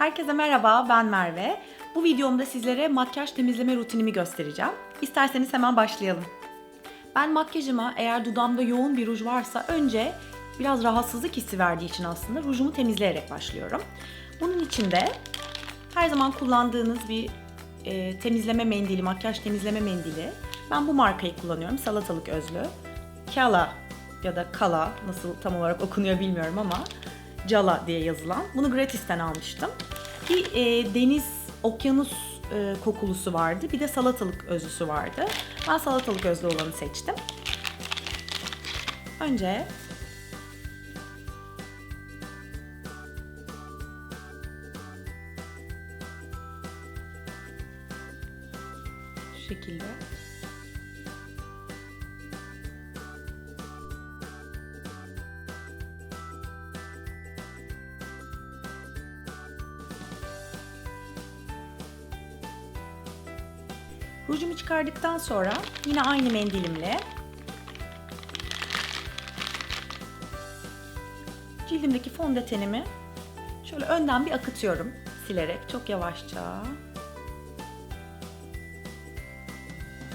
Herkese merhaba, ben Merve. Bu videomda sizlere makyaj temizleme rutinimi göstereceğim. İsterseniz hemen başlayalım. Ben makyajıma eğer dudağımda yoğun bir ruj varsa önce biraz rahatsızlık hissi verdiği için aslında rujumu temizleyerek başlıyorum. Bunun için de her zaman kullandığınız bir e, temizleme mendili, makyaj temizleme mendili. Ben bu markayı kullanıyorum, salatalık özlü. Kala ya da Kala nasıl tam olarak okunuyor bilmiyorum ama Cala diye yazılan. Bunu gratisten almıştım. Bir e, deniz, okyanus e, kokulusu vardı. Bir de salatalık özlüsü vardı. Ben salatalık özlü olanı seçtim. Önce şekilde Rujumu çıkardıktan sonra yine aynı mendilimle cildimdeki fondötenimi şöyle önden bir akıtıyorum silerek çok yavaşça.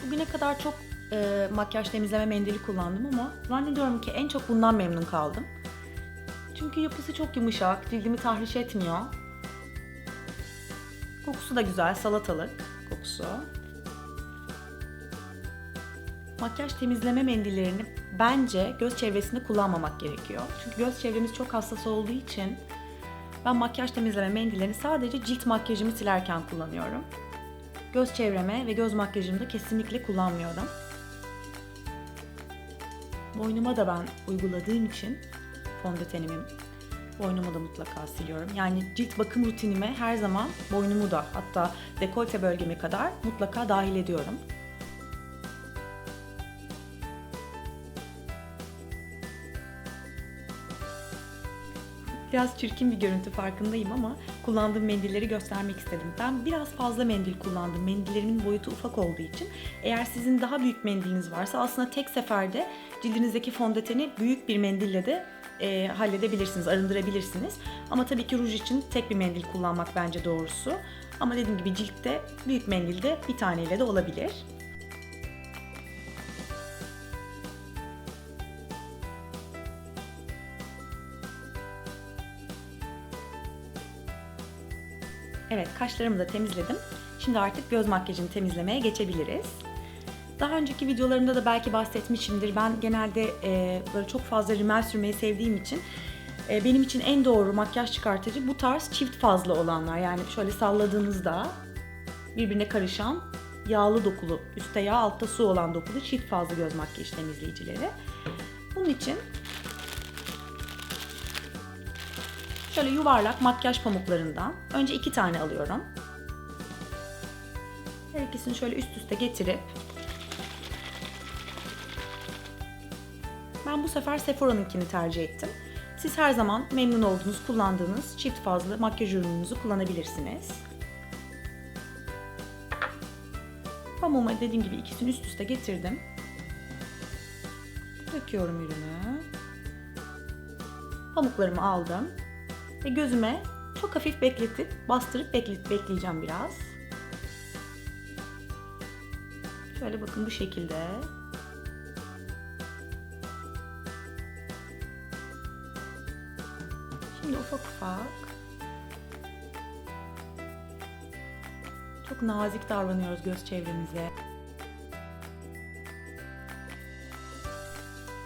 Bugüne kadar çok e, makyaj temizleme mendili kullandım ama zannediyorum ki en çok bundan memnun kaldım. Çünkü yapısı çok yumuşak, cildimi tahriş etmiyor. Kokusu da güzel, salatalık kokusu. Makyaj temizleme mendillerini bence göz çevresinde kullanmamak gerekiyor. Çünkü göz çevremiz çok hassas olduğu için ben makyaj temizleme mendillerini sadece cilt makyajımı silerken kullanıyorum. Göz çevreme ve göz makyajımda kesinlikle kullanmıyorum. Boynuma da ben uyguladığım için fondötenimi boynumu da mutlaka siliyorum. Yani cilt bakım rutinime her zaman boynumu da hatta dekolte bölgeme kadar mutlaka dahil ediyorum. Biraz çirkin bir görüntü farkındayım ama kullandığım mendilleri göstermek istedim. Ben biraz fazla mendil kullandım. Mendillerimin boyutu ufak olduğu için. Eğer sizin daha büyük mendiliniz varsa aslında tek seferde cildinizdeki fondöteni büyük bir mendille de e, halledebilirsiniz, arındırabilirsiniz. Ama tabii ki ruj için tek bir mendil kullanmak bence doğrusu. Ama dediğim gibi ciltte büyük mendilde bir taneyle de olabilir. Evet kaşlarımı da temizledim. Şimdi artık göz makyajını temizlemeye geçebiliriz. Daha önceki videolarımda da belki bahsetmişimdir. Ben genelde e, böyle çok fazla rimel sürmeyi sevdiğim için e, benim için en doğru makyaj çıkartıcı bu tarz çift fazla olanlar. Yani şöyle salladığınızda birbirine karışan yağlı dokulu, üstte yağ altta su olan dokulu çift fazla göz makyaj temizleyicileri. Bunun için Şöyle yuvarlak makyaj pamuklarından önce iki tane alıyorum. Her ikisini şöyle üst üste getirip ben bu sefer Sephora'nınkini tercih ettim. Siz her zaman memnun olduğunuz, kullandığınız çift fazla makyaj ürününüzü kullanabilirsiniz. Pamuğumu dediğim gibi ikisini üst üste getirdim. Döküyorum ürünü. Pamuklarımı aldım. Ve gözüme çok hafif bekletip, bastırıp beklet, bekleyeceğim biraz. Şöyle bakın bu şekilde. Şimdi ufak ufak çok nazik davranıyoruz göz çevremize.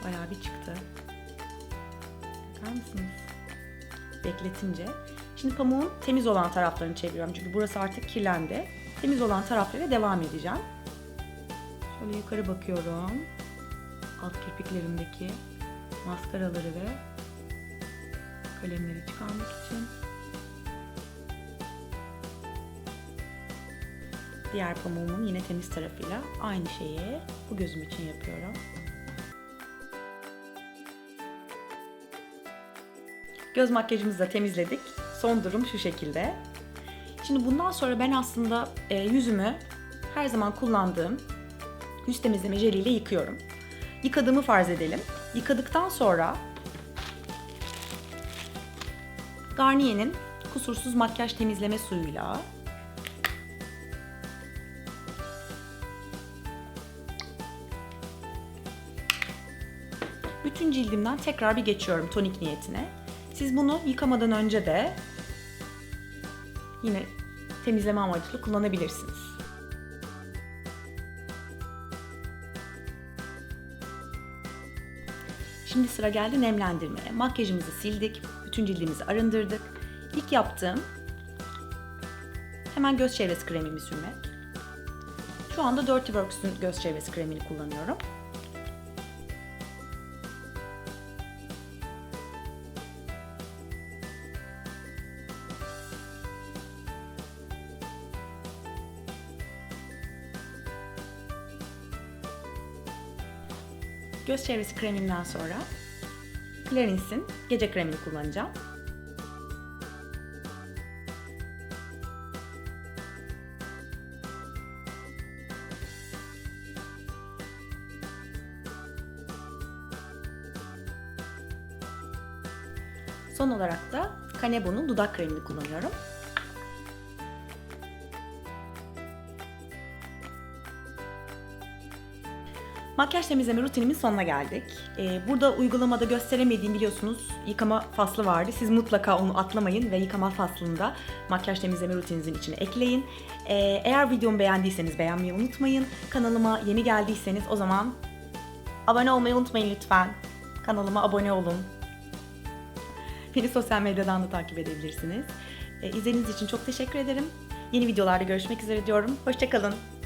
Bayağı bir çıktı. Bakar mısınız? Bekletince. Şimdi pamuğun temiz olan taraflarını çeviriyorum çünkü burası artık kirlendi. Temiz olan taraflara devam edeceğim. Şöyle yukarı bakıyorum. Alt kirpiklerimdeki maskaraları ve kalemleri çıkarmak için. Diğer pamuğumun yine temiz tarafıyla aynı şeyi bu gözüm için yapıyorum. Göz makyajımızı da temizledik. Son durum şu şekilde. Şimdi bundan sonra ben aslında e, yüzümü her zaman kullandığım yüz temizleme jeliyle yıkıyorum. Yıkadığımı farz edelim. Yıkadıktan sonra Garnier'in kusursuz makyaj temizleme suyuyla bütün cildimden tekrar bir geçiyorum tonik niyetine. Siz bunu yıkamadan önce de yine temizleme amaçlı kullanabilirsiniz. Şimdi sıra geldi nemlendirmeye. Makyajımızı sildik, bütün cildimizi arındırdık. İlk yaptığım hemen göz çevresi kremimi sürmek. Şu anda Dirty Works'ün göz çevresi kremini kullanıyorum. Göz çevresi kremimden sonra Clarins'in gece kremini kullanacağım. Son olarak da Kanebo'nun dudak kremini kullanıyorum. Makyaj temizleme rutinimin sonuna geldik. Ee, burada uygulamada gösteremediğim biliyorsunuz yıkama faslı vardı. Siz mutlaka onu atlamayın ve yıkama faslında makyaj temizleme rutininizin içine ekleyin. Ee, eğer videomu beğendiyseniz beğenmeyi unutmayın. Kanalıma yeni geldiyseniz o zaman abone olmayı unutmayın lütfen. Kanalıma abone olun. Beni sosyal medyadan da takip edebilirsiniz. Ee, izlediğiniz için çok teşekkür ederim. Yeni videolarda görüşmek üzere diyorum. Hoşçakalın.